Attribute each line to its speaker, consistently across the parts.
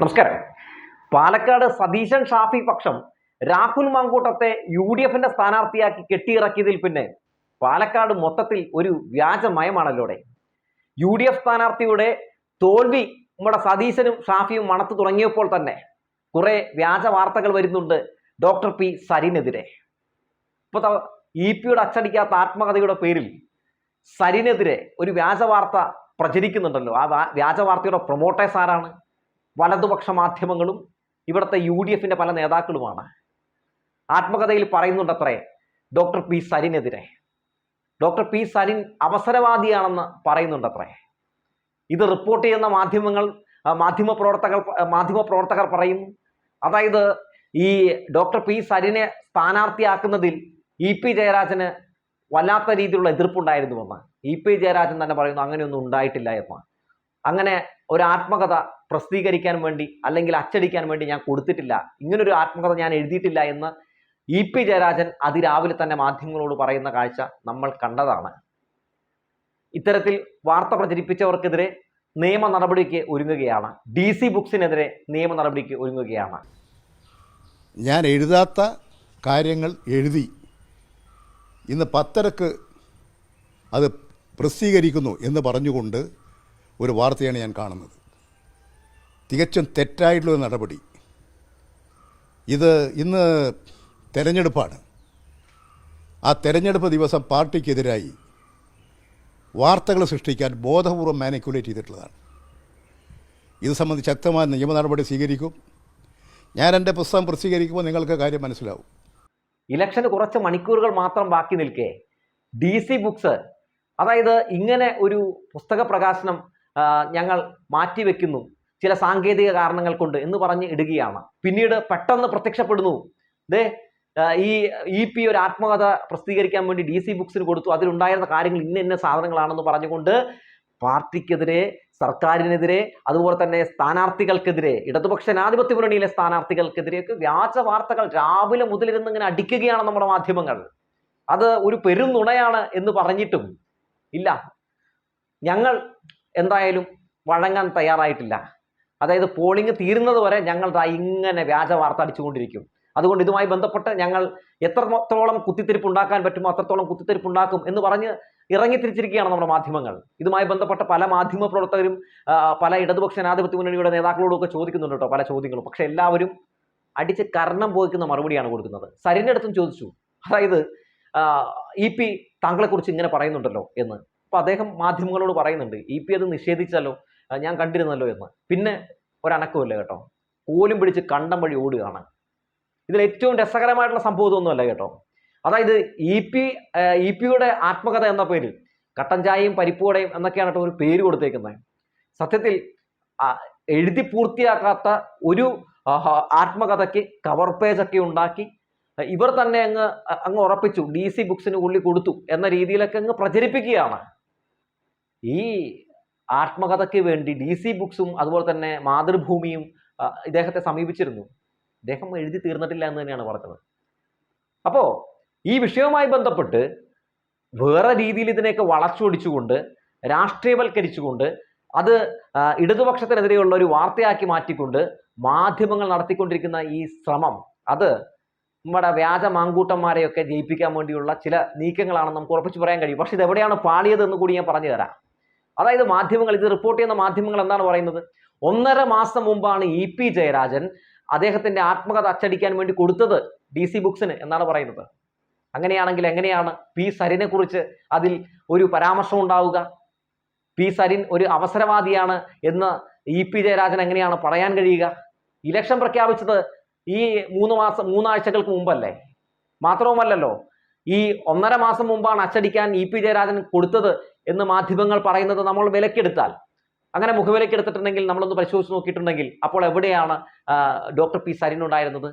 Speaker 1: നമസ്കാരം. പാലക്കാട് സതീശൻ ഷാഫി പക്ഷം Rahul മാങ്കൂട്ടത്തെ U D എഫിന്റെ സ്ഥാനാർത്ഥിയാക്കി കെട്ടിയിറക്കിയതിൽ പിന്നെ പാലക്കാട് മൊത്തത്തിൽ ഒരു വ്യാജമയമാണല്ലോടെ. യു ഡി എഫ് സ്ഥാനാർത്ഥിയുടെ തോൽവി നമ്മുടെ സതീശനും ഷാഫിയും മണത്തു തുടങ്ങിയപ്പോൾ തന്നെ കുറെ വ്യാജ വാർത്തകൾ വരുന്നുണ്ട് ഡോക്ടർ പി സരിനെതിരെ. ഇപ്പൊ ഇ പിയുടെ അച്ചടിക്കാത്ത ആത്മകഥയുടെ പേരിൽ സരിനെതിരെ ഒരു വ്യാജ വാർത്ത പ്രചരിക്കുന്നുണ്ടല്ലോ. ആ വ്യാജ വാർത്തയുടെ പ്രൊമോട്ടേഴ്സ് ആരാണ്? വലതുപക്ഷ മാധ്യമങ്ങളും ഇവിടുത്തെ യു ഡി എഫിന്റെ പല നേതാക്കളുമാണ്. ആത്മകഥയിൽ പറയുന്നുണ്ടത്രേ ഡോക്ടർ പി സരിനെതിരെ. ഡോക്ടർ പി സരിൻ അവസരവാദിയാണെന്ന് പറയുന്നുണ്ടത്രേ. ഇത് റിപ്പോർട്ട് ചെയ്യുന്ന മാധ്യമങ്ങൾ മാധ്യമ പ്രവർത്തകർ മാധ്യമ പ്രവർത്തകർ പറയുന്നു അതായത് ഈ ഡോക്ടർ പി സരിനെ സ്ഥാനാർത്ഥിയാക്കുന്നതിൽ ഇ പി ജയരാജന് വല്ലാത്ത രീതിയിലുള്ള എതിർപ്പുണ്ടായിരുന്നുവെന്ന്. ഇ പി ജയരാജൻ തന്നെ പറയുന്നു അങ്ങനെയൊന്നും ഉണ്ടായിട്ടില്ല എന്ന്. അങ്ങനെ ഒരു ആത്മകഥ പ്രസിദ്ധീകരിക്കാൻ വേണ്ടി അല്ലെങ്കിൽ അച്ചടിക്കാൻ വേണ്ടി ഞാൻ കൊടുത്തിട്ടില്ല. ഇങ്ങനൊരു ആത്മകഥ ഞാൻ എഴുതിയിട്ടില്ല എന്ന് ഇ പി ജയരാജൻ അതിരാവിലെ തന്നെ മാധ്യമങ്ങളോട് പറയുന്ന കാഴ്ച നമ്മൾ കണ്ടതാണ്. ഇത്തരത്തിൽ വാർത്ത പ്രചരിപ്പിച്ചവർക്കെതിരെ നിയമ നടപടിക്ക് ഒരുങ്ങുകയാണ്. ഡി സി ബുക്സിനെതിരെ നിയമ നടപടിക്ക് ഒരുങ്ങുകയാണ്.
Speaker 2: ഞാൻ എഴുതാത്ത കാര്യങ്ങൾ എഴുതി ഇന്ന് പത്തരക്ക് അത് പ്രസിദ്ധീകരിക്കുന്നു എന്ന് പറഞ്ഞുകൊണ്ട് ഒരു വാർത്തയാണ് ഞാൻ കാണുന്നത്. തികച്ചും തെറ്റായിട്ടുള്ള നടപടി. ഇത് ഇന്ന് തെരഞ്ഞെടുപ്പാണ്. ആ തെരഞ്ഞെടുപ്പ് ദിവസം പാർട്ടിക്കെതിരായി വാർത്തകൾ സൃഷ്ടിക്കാൻ ബോധപൂർവം മാനിക്കുലേറ്റ് ചെയ്തിട്ടുള്ളതാണ്. ഇത് സംബന്ധിച്ച് ശക്തമായ നിയമ നടപടി സ്വീകരിക്കും. ഞാൻ എന്റെ പുസ്തകം പ്രസിദ്ധീകരിക്കുമ്പോൾ നിങ്ങൾക്ക് കാര്യം മനസ്സിലാവും.
Speaker 1: ഇലക്ഷന് കുറച്ച് മണിക്കൂറുകൾ മാത്രം ബാക്കി നിൽക്കെ. ഡി സി ബുക്സ് അതായത് ഇങ്ങനെ ഒരു പുസ്തക പ്രകാശനം ഞങ്ങൾ മാറ്റിവെക്കുന്നു. ചില സാങ്കേതിക കാരണങ്ങൾ കൊണ്ട് എന്ന് പറഞ്ഞ് ഇടുകയാണ്. പിന്നീട് പെട്ടെന്ന് പ്രത്യക്ഷപ്പെടുന്നു. ദേ ഈ ഇ പി ഒരു ആത്മകഥ പ്രസിദ്ധീകരിക്കാൻ വേണ്ടി ഡി സി ബുക്സിന് കൊടുത്തു. അതിലുണ്ടായിരുന്ന കാര്യങ്ങൾ ഇന്ന ഇന്ന സാധനങ്ങളാണെന്ന് പറഞ്ഞുകൊണ്ട് പാർട്ടിക്കെതിരെ സർക്കാരിനെതിരെ അതുപോലെ തന്നെ സ്ഥാനാർത്ഥികൾക്കെതിരെ ഇടതുപക്ഷ ജനാധിപത്യ മുന്നണിയിലെ സ്ഥാനാർത്ഥികൾക്കെതിരെയൊക്കെ വ്യാജ വാർത്തകൾ രാവിലെ മുതലിരുന്ന് ഇങ്ങനെ അടിക്കുകയാണ് നമ്മുടെ മാധ്യമങ്ങൾ. അത് ഒരു പെരുന്നുണയാണ് എന്ന് പറഞ്ഞിട്ടും ഇല്ല. ഞങ്ങൾ എന്തായാലും വഴങ്ങാൻ തയ്യാറായിട്ടില്ല. അതായത് പോളിംഗ് തീരുന്നത് വരെ ഞങ്ങൾ ഇങ്ങനെ വ്യാജ വാർത്ത അടിച്ചുകൊണ്ടിരിക്കും. അതുകൊണ്ട് ഇതുമായി ബന്ധപ്പെട്ട് ഞങ്ങൾ എത്രത്തോളം കുത്തിത്തിരിപ്പ് ഉണ്ടാക്കാൻ പറ്റുമോ അത്രത്തോളം കുത്തിത്തിരിപ്പ് ഉണ്ടാക്കും എന്ന് പറഞ്ഞ് ഇറങ്ങിത്തിരിച്ചിരിക്കുകയാണ് നമ്മുടെ മാധ്യമങ്ങൾ. ഇതുമായി ബന്ധപ്പെട്ട പല മാധ്യമ പ്രവർത്തകരും പല ഇടതുപക്ഷ ജനാധിപത്യ മുന്നണിയുടെ നേതാക്കളോടൊക്കെ ചോദിക്കുന്നുണ്ട് കേട്ടോ പല ചോദ്യങ്ങളും. പക്ഷെ എല്ലാവരും അടിച്ച് കർണം പോയിക്കുന്ന മറുപടിയാണ് കൊടുക്കുന്നത്. സരിന്റെ അടുത്തും ചോദിച്ചു. അതായത് ഇ പി താങ്കളെക്കുറിച്ച് ഇങ്ങനെ പറയുന്നുണ്ടല്ലോ എന്ന്. അപ്പൊ അദ്ദേഹം മാധ്യമങ്ങളോട് പറയുന്നുണ്ട് ഇ പി അത് നിഷേധിച്ചല്ലോ ഞാൻ കണ്ടിരുന്നല്ലോ എന്ന്. പിന്നെ ഒരനക്കമില്ല കേട്ടോ. കോലും പിടിച്ച് കണ്ടം വഴി ഓടുകയാണ്. ഇതിൽ ഏറ്റവും രസകരമായിട്ടുള്ള സംഭവം ഇതൊന്നുമല്ല കേട്ടോ. അതായത് ഇ പി ഇ പിയുടെ ആത്മകഥ എന്ന പേരിൽ കട്ടൻ ചായയും പരിപ്പുവടയും എന്നൊക്കെയാണ് കേട്ടോ ഒരു പേര് കൊടുത്തേക്കുന്നത്. സത്യത്തിൽ എഴുതി പൂർത്തിയാക്കാത്ത ഒരു ആത്മകഥയ്ക്ക് കവർ പേജ് ഒക്കെ ഉണ്ടാക്കി ഇവർ തന്നെ അങ്ങ് അങ്ങ് ഉറപ്പിച്ചു ഡി സി ബുക്സിന് ഉള്ളി കൊടുത്തു എന്ന രീതിയിലൊക്കെ അങ്ങ് പ്രചരിപ്പിക്കുകയാണ്. ഈ ആത്മകഥയ്ക്ക് വേണ്ടി ഡി സി ബുക്സും അതുപോലെ തന്നെ മാതൃഭൂമിയും ഇദ്ദേഹത്തെ സമീപിച്ചിരുന്നു. ഇദ്ദേഹം എഴുതി തീർന്നിട്ടില്ല എന്ന് തന്നെയാണ് പറഞ്ഞത്. അപ്പോൾ ഈ വിഷയവുമായി ബന്ധപ്പെട്ട് വേറെ രീതിയിൽ ഇതിനെയൊക്കെ വളച്ചൊടിച്ചുകൊണ്ട് രാഷ്ട്രീയവൽക്കരിച്ചുകൊണ്ട് അത് ഇടതുപക്ഷത്തിനെതിരെയുള്ള ഒരു വാർത്തയാക്കി മാറ്റിക്കൊണ്ട് മാധ്യമങ്ങൾ നടത്തിക്കൊണ്ടിരിക്കുന്ന ഈ ശ്രമം അത് നമ്മുടെ വ്യാജ മാങ്കൂട്ടന്മാരെയൊക്കെ ജയിപ്പിക്കാൻ വേണ്ടിയുള്ള ചില നീക്കങ്ങളാണെന്ന് നമുക്ക് ഉറപ്പിച്ച് പറയാൻ കഴിയും. പക്ഷെ ഇത് എവിടെയാണ് പാളിയതെന്ന് കൂടി ഞാൻ പറഞ്ഞു തരാം അതായത് മാധ്യമങ്ങൾ ഇത് റിപ്പോർട്ട് ചെയ്യുന്ന മാധ്യമങ്ങൾ എന്താണ് പറയുന്നത്? ഒന്നര മാസം മുമ്പാണ് ഇ പി ജയരാജൻ അദ്ദേഹത്തിന്റെ ആത്മകഥ അച്ചടിക്കാൻ വേണ്ടി കൊടുത്തത് ഡി സി ബുക്സിന് എന്നാണ് പറയുന്നത്. അങ്ങനെയാണെങ്കിൽ എങ്ങനെയാണ് പി സരിനെ കുറിച്ച് അതിൽ ഒരു പരാമർശം ഉണ്ടാവുക? പി സരിൻ ഒരു അവസരവാദിയാണ് എന്ന് ഇ പി ജയരാജൻ എങ്ങനെയാണ് പറയാൻ കഴിയുക? ഇലക്ഷൻ പ്രഖ്യാപിച്ചത് ഈ മൂന്ന് മാസം മൂന്നാഴ്ചകൾക്ക് മുമ്പല്ലേ? മാത്രവുമല്ലല്ലോ ഈ ഒന്നര മാസം മുമ്പാണ് അച്ചടിക്കാൻ ഇ പി ജയരാജൻ കൊടുത്തത് എന്ന് മാധ്യമങ്ങൾ പറയുന്നത് നമ്മൾ വിലക്കെടുത്താൽ. അങ്ങനെ മുഖവിലക്കെടുത്തിട്ടുണ്ടെങ്കിൽ നമ്മളൊന്ന് പരിശോധിച്ച് നോക്കിയിട്ടുണ്ടെങ്കിൽ അപ്പോൾ എവിടെയാണ് ഡോക്ടർ പി സരിൻ ഉണ്ടായിരുന്നത്?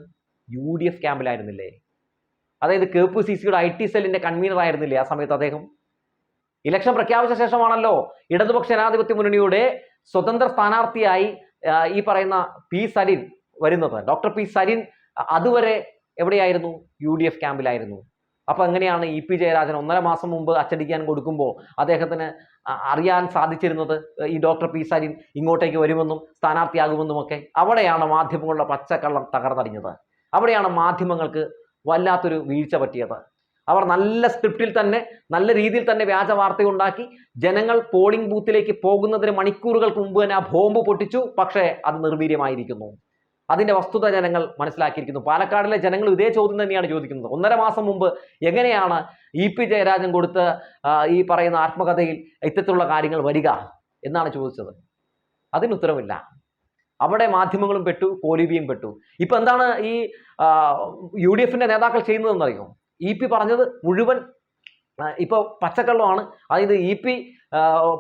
Speaker 1: യു ഡി എഫ് ക്യാമ്പിലായിരുന്നില്ലേ? അതായത് കെ പി സി സിയുടെ ഐ ടി സെല്ലിന്റെ കൺവീനർ ആയിരുന്നില്ലേ ആ സമയത്ത് അദ്ദേഹം? ഇലക്ഷൻ പ്രഖ്യാപിച്ച ശേഷമാണല്ലോ ഇടതുപക്ഷ ജനാധിപത്യ മുന്നണിയുടെ സ്വതന്ത്ര സ്ഥാനാർത്ഥിയായി ഈ പറയുന്ന പി സരിൻ വരുന്നത്. ഡോക്ടർ പി സരിൻ അതുവരെ എവിടെയായിരുന്നു? യു ഡി എഫ് ക്യാമ്പിലായിരുന്നു. അപ്പൊ എങ്ങനെയാണ് ഇ പി ജയരാജൻ ഒന്നര മാസം മുമ്പ് അച്ചടിക്കാൻ കൊടുക്കുമ്പോൾ അദ്ദേഹത്തിന് അറിയാൻ സാധിച്ചിരുന്നത്? ഈ ഡോക്ടർ പി സരിൻ ഇങ്ങോട്ടേക്ക് വരുമെന്നും സ്ഥാനാർത്ഥിയാകുമെന്നും ഒക്കെ അവിടെയാണ് മാധ്യമങ്ങളുടെ പച്ചക്കള്ളം തകർന്നടിഞ്ഞത്. അവിടെയാണ് മാധ്യമങ്ങൾക്ക് വല്ലാത്തൊരു വീഴ്ച പറ്റിയത്. അവർ നല്ല സ്ക്രിപ്റ്റിൽ തന്നെ നല്ല രീതിയിൽ തന്നെ വ്യാജ വാർത്തയുണ്ടാക്കി ജനങ്ങൾ പോളിംഗ് ബൂത്തിലേക്ക് പോകുന്നതിന് മണിക്കൂറുകൾക്ക് മുമ്പ് തന്നെ ആ ബോംബ് പൊട്ടിച്ചു. പക്ഷേ അത് നിർവീര്യമായിരിക്കുന്നു. അതിന്റെ വസ്തുത ജനങ്ങൾ മനസ്സിലാക്കിയിരിക്കുന്നു. പാലക്കാടിലെ ജനങ്ങൾ ഇതേ ചോദ്യം തന്നെയാണ് ചോദിക്കുന്നത്. ഒന്നര മാസം മുമ്പ് എങ്ങനെയാണ് ഇ പി ജയരാജൻ കൊടുത്ത് ഈ പറയുന്ന ആത്മകഥയിൽ ഇത്തരത്തിലുള്ള കാര്യങ്ങൾ വരിക എന്നാണ് ചോദിച്ചത്. അതിന് ഉത്തരവില്ല. അവിടെ മാധ്യമങ്ങളും പെട്ടു കോലിബിയും പെട്ടു. ഇപ്പൊ എന്താണ് ഈ യു ഡി എഫിന്റെ നേതാക്കൾ ചെയ്യുന്നതെന്നറിയോ? ഇ പി പറഞ്ഞത് മുഴുവൻ ഇപ്പോൾ ഇപ്പൊ പച്ചക്കള്ളമാണ്. അതായത് ഇ പി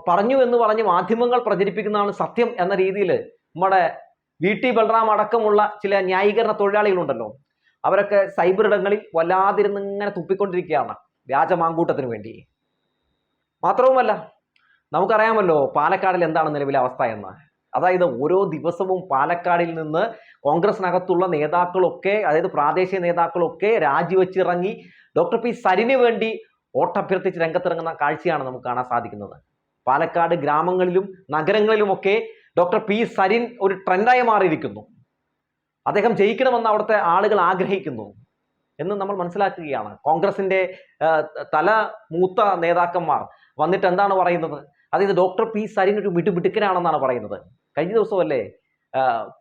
Speaker 1: പറഞ്ഞു എന്ന് പറഞ്ഞ് മാധ്യമങ്ങൾ പ്രചരിപ്പിക്കുന്നതാണ് സത്യം എന്ന രീതിയിൽ നമ്മുടെ വി ടി ബൽറാം അടക്കമുള്ള ചില ന്യായീകരണ തൊഴിലാളികളുണ്ടല്ലോ. അവരൊക്കെ സൈബർ ഇടങ്ങളിൽ വല്ലാതിരുന്ന് ഇങ്ങനെ തുപ്പിക്കൊണ്ടിരിക്കുകയാണ് വ്യാജ മാങ്കൂട്ടത്തിന് വേണ്ടി. മാത്രവുമല്ല നമുക്കറിയാമല്ലോ പാലക്കാടിൽ എന്താണ് നിലവിലെ അവസ്ഥ എന്ന്. അതായത് ഓരോ ദിവസവും പാലക്കാടിൽ നിന്ന് കോൺഗ്രസിനകത്തുള്ള നേതാക്കളൊക്കെ അതായത് പ്രാദേശിക നേതാക്കളൊക്കെ രാജിവെച്ചിറങ്ങി ഡോക്ടർ പി സരിന് വേണ്ടി വോട്ടഭ്യർത്ഥിച്ച് രംഗത്തിറങ്ങുന്ന കാഴ്ചയാണ് നമുക്ക് കാണാൻ സാധിക്കുന്നത്. പാലക്കാട് ഗ്രാമങ്ങളിലും നഗരങ്ങളിലുമൊക്കെ ഡോക്ടർ പി സരിൻ ഒരു ട്രെൻഡായി മാറിയിരിക്കുന്നു. അദ്ദേഹം ജയിക്കണമെന്ന് അവിടുത്തെ ആളുകൾ ആഗ്രഹിക്കുന്നു എന്ന് നമ്മൾ മനസ്സിലാക്കുകയാണ്. കോൺഗ്രസിന്റെ തല മൂത്ത നേതാക്കന്മാർ വന്നിട്ട് എന്താണ് പറയുന്നത്? അതായത് ഡോക്ടർ പി സരിൻ ഒരു മിടുമിടുക്കനാണെന്നാണ് പറയുന്നത്. കഴിഞ്ഞ ദിവസമല്ലേ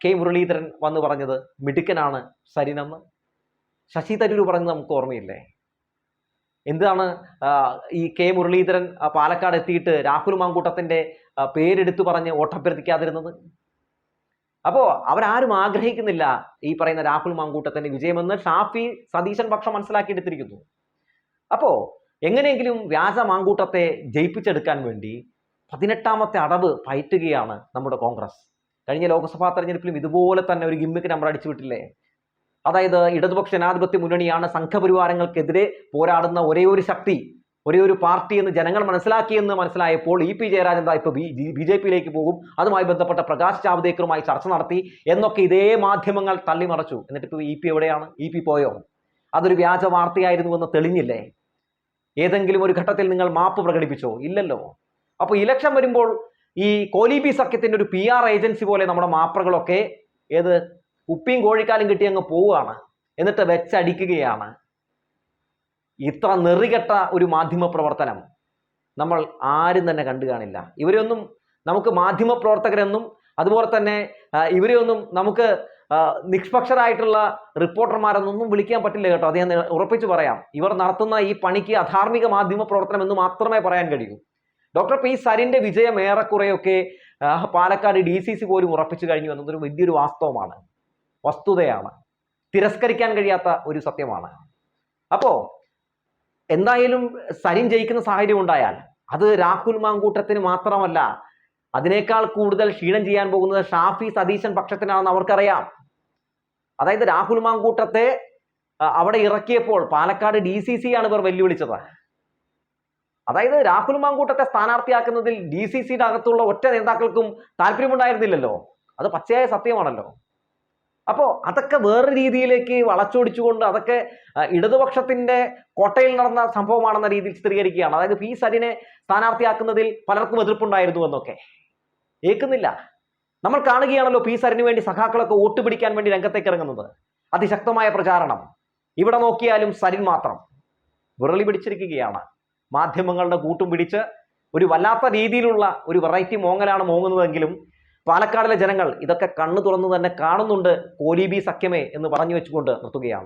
Speaker 1: കെ മുരളീധരൻ വന്ന് പറഞ്ഞത് മിടുക്കനാണ് സരിനെന്ന്? ശശി തരൂർ പറഞ്ഞത് നമുക്ക് ഓർമ്മയില്ലേ? എന്താണ് ഈ കെ മുരളീധരൻ പാലക്കാട് എത്തിയിട്ട് രാഹുൽ മാങ്കൂട്ടത്തിന്റെ ആ, പേരെടുത്തു പറഞ്ഞ് വോട്ടഭ്യർത്ഥിക്കാതിരുന്നത് അപ്പോ അവരാരും ആഗ്രഹിക്കുന്നില്ല ഈ പറയുന്ന രാഹുൽ മാങ്കൂട്ടത്തിന്റെ വിജയമെന്ന് ഷാഫി സതീശൻ പക്ഷം മനസ്സിലാക്കിയെടുത്തിരിക്കുന്നു. അപ്പോൾ എങ്ങനെയെങ്കിലും വ്യാജ മാങ്കൂട്ടത്തെ ജയിപ്പിച്ചെടുക്കാൻ വേണ്ടി പതിനെട്ടാമത്തെ അടവ് പയറ്റുകയാണ് നമ്മുടെ കോൺഗ്രസ്. കഴിഞ്ഞ ലോക്സഭാ തെരഞ്ഞെടുപ്പിലും ഇതുപോലെ തന്നെ ഒരു ഗിമ്മിക്ക് നമ്മൾ അടിച്ചു വിട്ടില്ലേ? അതായത് ഇടതുപക്ഷ ജനാധിപത്യ മുന്നണിയാണ് സംഘപരിവാരങ്ങൾക്കെതിരെ പോരാടുന്ന ഒരേ ഒരു ശക്തി ഒരേ ഒരു പാർട്ടി എന്ന് ജനങ്ങൾ മനസ്സിലാക്കിയെന്ന് മനസ്സിലായപ്പോൾ ഇ പി ജയരാജൻ ഇപ്പോൾ ബി ജെ പിയിലേക്ക് പോകും. അതുമായി ബന്ധപ്പെട്ട പ്രകാശ് ജാവ്ദേക്കറുമായി ചർച്ച നടത്തി. എന്നൊക്കെ ഇതേ മാധ്യമങ്ങൾ തള്ളിമറച്ചു. എന്നിട്ട് ഇപ്പോൾ ഇ പി എവിടെയാണ്? ഇ പി പോയോ? അതൊരു വ്യാജ വാർത്തയായിരുന്നുവെന്ന് തെളിഞ്ഞില്ലേ? ഏതെങ്കിലും ഒരു ഘട്ടത്തിൽ നിങ്ങൾ മാപ്പ് പ്രകടിപ്പിച്ചോ? ഇല്ലല്ലോ. അപ്പോൾ ഇലക്ഷൻ വരുമ്പോൾ ഈ കോലീബി സഖ്യത്തിന്റെ ഒരു പി ആർ ഏജൻസി പോലെ നമ്മുടെ മാപ്രകളൊക്കെ ഏത് ഉപ്പിയും കോഴിക്കാലും കിട്ടി അങ്ങ് പോവുകയാണ്. എന്നിട്ട് വെച്ചടിക്കുകയാണ്. ഇത്ര നെറികെട്ട ഒരു മാധ്യമ പ്രവർത്തനം നമ്മൾ ആരും തന്നെ കണ്ടു കാണില്ല. ഇവരെയൊന്നും നമുക്ക് മാധ്യമ പ്രവർത്തകരെന്നും അതുപോലെ തന്നെ ഇവരെയൊന്നും നമുക്ക് നിഷ്പക്ഷരായിട്ടുള്ള റിപ്പോർട്ടർമാരെന്നൊന്നും വിളിക്കാൻ പറ്റില്ല കേട്ടോ. അത് ഞാൻ ഉറപ്പിച്ചു പറയാം. ഇവർ നടത്തുന്ന ഈ പണിക്ക് അധാർമിക മാധ്യമ പ്രവർത്തനം എന്ന് മാത്രമേ പറയാൻ കഴിയൂ. ഡോക്ടർ പി സരിന്റെ വിജയം ഏറെക്കുറെയൊക്കെ പാലക്കാട് ഡി സി സി പോലും ഉറപ്പിച്ചു കഴിഞ്ഞു എന്നതൊരു വലിയൊരു വാസ്തവമാണ്. വസ്തുതയാണ്. തിരസ്കരിക്കാൻ കഴിയാത്ത ഒരു സത്യമാണ്. അപ്പോ എന്തായാലും സരിൻ ജയിക്കുന്ന സാഹചര്യം ഉണ്ടായാൽ അത് രാഹുൽ മാങ്കൂട്ടത്തിന് മാത്രമല്ല അതിനേക്കാൾ കൂടുതൽ ക്ഷീണം ചെയ്യാൻ പോകുന്നത് ഷാഫി സതീശൻ പക്ഷത്തിനാണെന്ന് അവർക്കറിയാം. അതായത് രാഹുൽ മാങ്കൂട്ടത്തെ അവിടെ ഇറക്കിയപ്പോൾ പാലക്കാട് ഡി സി സി ആണ് ഇവർ വെല്ലുവിളിച്ചത്. അതായത് രാഹുൽ മാങ്കൂട്ടത്തെ സ്ഥാനാർത്ഥിയാക്കുന്നതിൽ ഡി സി സിയുടെ അകത്തുള്ള ഒറ്റ നേതാക്കൾക്കും താല്പര്യമുണ്ടായിരുന്നില്ലല്ലോ. അത് പച്ചയായ സത്യമാണല്ലോ. അപ്പോൾ അതൊക്കെ വേറെ രീതിയിലേക്ക് വളച്ചൊടിച്ചുകൊണ്ട് അതൊക്കെ ഇടതുപക്ഷത്തിന്റെ കോട്ടയിൽ നടന്ന സംഭവമാണെന്ന രീതിയിൽ ചിത്രീകരിക്കുകയാണ്. അതായത് പി സരിനെ സ്ഥാനാർത്ഥിയാക്കുന്നതിൽ പലർക്കും എതിർപ്പുണ്ടായിരുന്നു എന്നൊക്കെ. ഏക്കുന്നില്ല നമ്മൾ കാണുകയാണല്ലോ പി സരിന് വേണ്ടി സഖാക്കളൊക്കെ വോട്ട് പിടിക്കാൻ വേണ്ടി രംഗത്തേക്ക് ഇറങ്ങുന്നത്. അതിശക്തമായ പ്രചാരണം. ഇവിടെ നോക്കിയാലും സരിൻ മാത്രം വിറളി പിടിച്ചിരിക്കുകയാണ്. മാധ്യമങ്ങളുടെ കൂട്ടും പിടിച്ച് ഒരു വല്ലാത്ത രീതിയിലുള്ള ഒരു വെറൈറ്റി മോങ്ങലാണ് മോങ്ങുന്നതെങ്കിലും പാലക്കാടിലെ ജനങ്ങൾ ഇതൊക്കെ കണ്ണു തുറന്നു തന്നെ കാണുന്നുണ്ട്. കോലീബി സഖ്യമേ എന്ന് പറഞ്ഞു വെച്ചുകൊണ്ട് നിർത്തുകയാണ്.